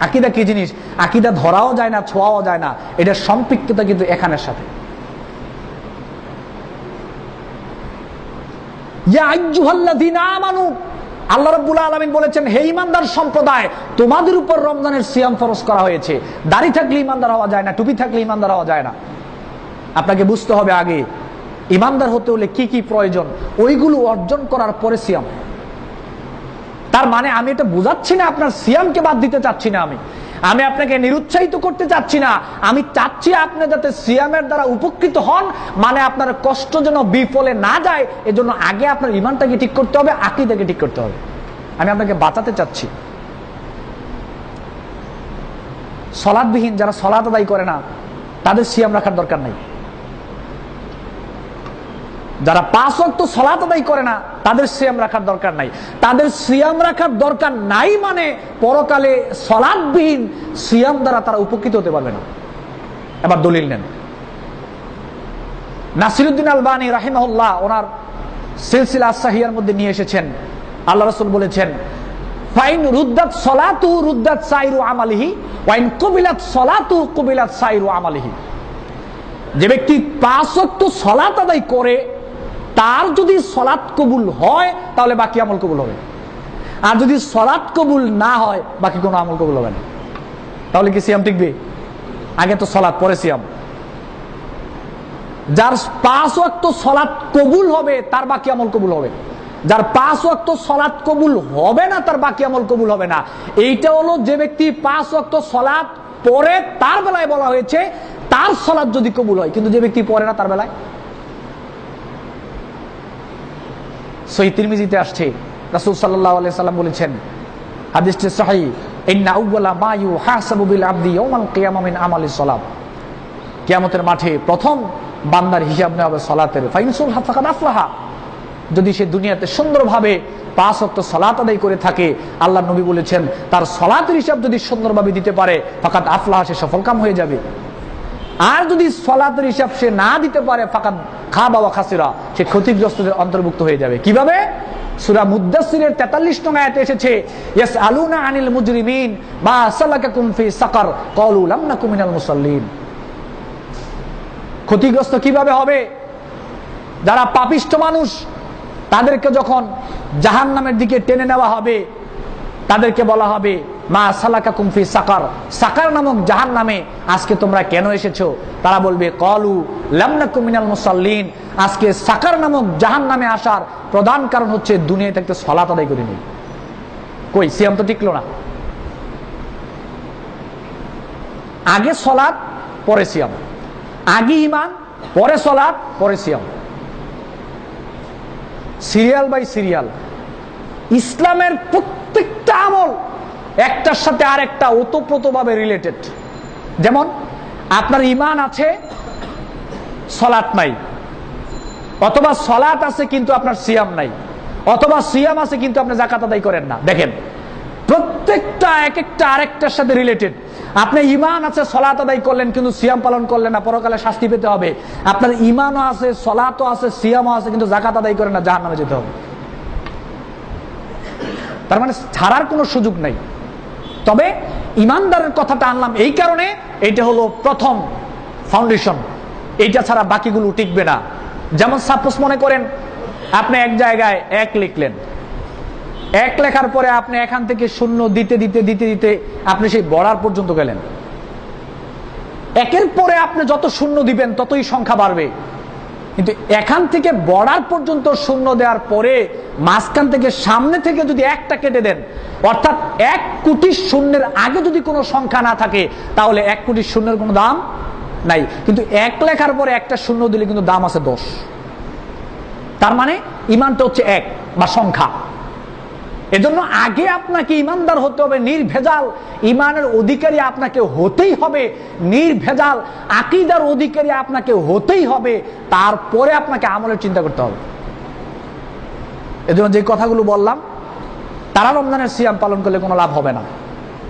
আকিদা কি জিনিস? আকিদা ধরাও যায় না, ছোঁয়াও যায় না। এটা সম্পৃক্ততা কিন্তু এখানের সাথে। আল্লাহ রাব্বুল আলামিন বলেছেন, হে ইমানদার সম্প্রদায়, তোমাদের উপর রমজানের সিয়াম ফরজ করা হয়েছে। দাড়ি থাকলে ইমানদার হওয়া যায় না, টুপি থাকলে ইমানদার হওয়া যায় না। আপনাকে বুঝতে হবে আগে ইমানদার হতে হলে কি কি প্রয়োজন? ওইগুলো অর্জন করার পরে সিয়াম। তার মানে আমি এটা বোঝাচ্ছি না, আপনার সিয়ামকে বাদ দিতে চাচ্ছি না আমি। আমি আপনাকে নিরুৎসাহিত করতে চাচ্ছি না। আমি চাচ্ছি আপনি যাতে সিয়ামের দ্বারা উপকৃত হন মানে আপনার কষ্ট যেন বিফলে না যায়, এজন্য আগে আপনার ইমানটাকে ঠিক করতে হবে, আকিদাকে ঠিক করতে হবে। আমি আপনাকে বাঁচাতে চাচ্ছি। সলাদবিহীন যারা সলাদ আদায় করে না, তাদের সিয়াম রাখার দরকার নাই। যারা পাঁচ অক্ট সলাত আদায় করে না, তাদের সিয়াম রাখার দরকার নাই। তাদের সিয়াম রাখার দরকার নাই মানে পরকালে সলাদবিহীন সিয়াম দ্বারা তারা উপকৃত হতে পারবে না। এবার দলিল নেন। নাসিরুদ্দিন আলবানী রাহিমাহুল্লাহ ওনার সিলসিলা সাহিয়ার মধ্যে নিয়ে এসেছেন। আল্লাহ রসুল বলেছেন, ফাইন রুদ্দাত সলাতু রুদ্দাত সাইরু আমালিহি ওয়াইন কবিলাত সলাতু কবিলাত সাইরু আমালিহি। যে ব্যক্তি পাঁচ অক্ট সলাত আদায় করে তার যদি সলাৎ কবুল হয়, তাহলে বাকি আমল কবুল হবে। আর যদি সলাৎ কবুল না হয়, বাকি কোনো আমল কবুল হবে না। তাহলে কি সিয়াম টিকবে? আগে তো সলাৎ, পরে সিয়াম। যার পাঁচ ওয়াক্ত সলাৎ কবুল হবে, তার বাকি আমল কবুল হবে। যার পাঁচ ওয়াক্ত সলাৎ কবুল হবে না, তার বাকি আমল কবুল হবে না। এইটা হলো যে ব্যক্তি পাঁচ ওয়াক্ত সলাৎ পরে তার বেলায় বলা হয়েছে, তার সলাৎ যদি কবুল হয়, কিন্তু যে ব্যক্তি পরে না, তার বেলায়? সহি তিরমিজিতে আসছে। রাসূল সাল্লাল্লাহু আলাইহি সাল্লাম বলেছেন, হাদিসটি সহিহ ইন্না আউওয়ালা মা বিল আবদি ইয়াওমাল কিয়ামা মিন আমালিস সালাত। মাঠে প্রথম বান্দার হিসাব নেওয়া হবে সালাতের ফাইনসুল হাফাকাত আফলাহা। যদি সে দুনিয়াতে সুন্দরভাবে পাঁচ অক্ট সলাত আদায় করে থাকে আল্লাহ নবী বলেছেন, তার সলাতের হিসাব যদি সুন্দরভাবে দিতে পারে ফাকাত আফলাহা, সে সফলকাম হয়ে যাবে। আর যদি সলাতের হিসাব সে না দিতে পারে ফাঁকা খা বাবা খাসিরা, সে ক্ষতিগ্রস্তদের অন্তর্ভুক্ত হয়ে যাবে। কীভাবে? সুরা মুদাসসিরের 43 নং আয়াতে এসেছে ইয়াস আলুনা আনিল মুসাল্লিন। ক্ষতিগ্রস্ত কীভাবে হবে? যারা পাপিষ্ট মানুষ, তাদেরকে যখন জাহান্নামের দিকে টেনে নেওয়া হবে, তাদেরকে বলা হবে মা সালাকা কুমফি সাকার। সাকার নামক জাহান নামে আজকে তোমরা কেন এসেছ? তারা বলবে, কলু লামনা মুসাল্লিন। আজকে সাকার নামক জাহান নামে আসার প্রধান কারণ হচ্ছে দুনিয়া থাকতে সলাত আদায় করিনি। কই, সিয়াম তো টিকলো না। আগে সলাৎ পরে সিয়াম। আগে ইমান পরে সলাৎ পরে সিয়াম। Serial by serial. ইসলামের প্রত্যেকটা আমল একটার সাথে আরেকটা ওতপ্রোতভাবে রিলেটেড যেমন, আপনার ইমান আছে সলাৎ নাই, অথবা সলাৎ আছে কিন্তু আপনার সিয়াম নাই, অথবা সিয়াম আছে কিন্তু আপনি জাকাত আদায় করেন না। দেখেন, প্রত্যেকটা এক একটা আরেকটার সাথে রিলেটেড আপনি ইমান আছে সলাত আদায় করলেন কিন্তু সিয়াম পালন করলেন না, পরকালে শাস্তি পেতে হবে। আপনার ইমানও আছে সলাতও আছে, সিয়ামও আছে, কিন্তু জাকাত আদায় করেন না জাহান নামে যেতে হবে। তার মানে ছাড়ার কোনো সুযোগ নাই। তবে ইমানদারের কথাটা আনলাম এই কারণে, এটা হলো প্রথম ফাউন্ডেশন এইটা ছাড়া বাকিগুলো টিকবে না। যেমন সাপোজ মনে করেন, আপনি এক জায়গায় এক লিখলেন। এক লেখার পরে আপনি এখান থেকে শূন্য দিতে দিতে দিতে দিতে আপনি সেই বড়ার পর্যন্ত গেলেন। একের পরে আপনি যত শূন্য দিবেন, ততই সংখ্যা বাড়বে। কিন্তু এখান থেকে বর্ডার পর্যন্ত শূন্য দেওয়ার পরে মাঝখান থেকে সামনে থেকে যদি একটা কেটে দেন অর্থাৎ এক কোটি শূন্যের আগে যদি কোনো সংখ্যা না থাকে, তাহলে এক কোটি শূন্যের কোনো দাম নাই। কিন্তু এক লেখার পরে একটা শূন্য দিলে কিন্তু দাম আছে দশ। তার মানে ইমানটা হচ্ছে এক বা সংখ্যা। এজন্য আগে আপনাকে ইমানদার হতে হবে, নির্ভেজাল। ইমানের অধিকারী আপনাকে হতেই হবে, নির্ভেজাল। আকিদার অধিকারী আপনাকে হতেই হবে, তারপরে আপনাকে আমলের চিন্তা করতে হবে। এজন্য যে কথাগুলো বললাম তারা রমজানের সিয়াম পালন করলে কোনো লাভ হবে না।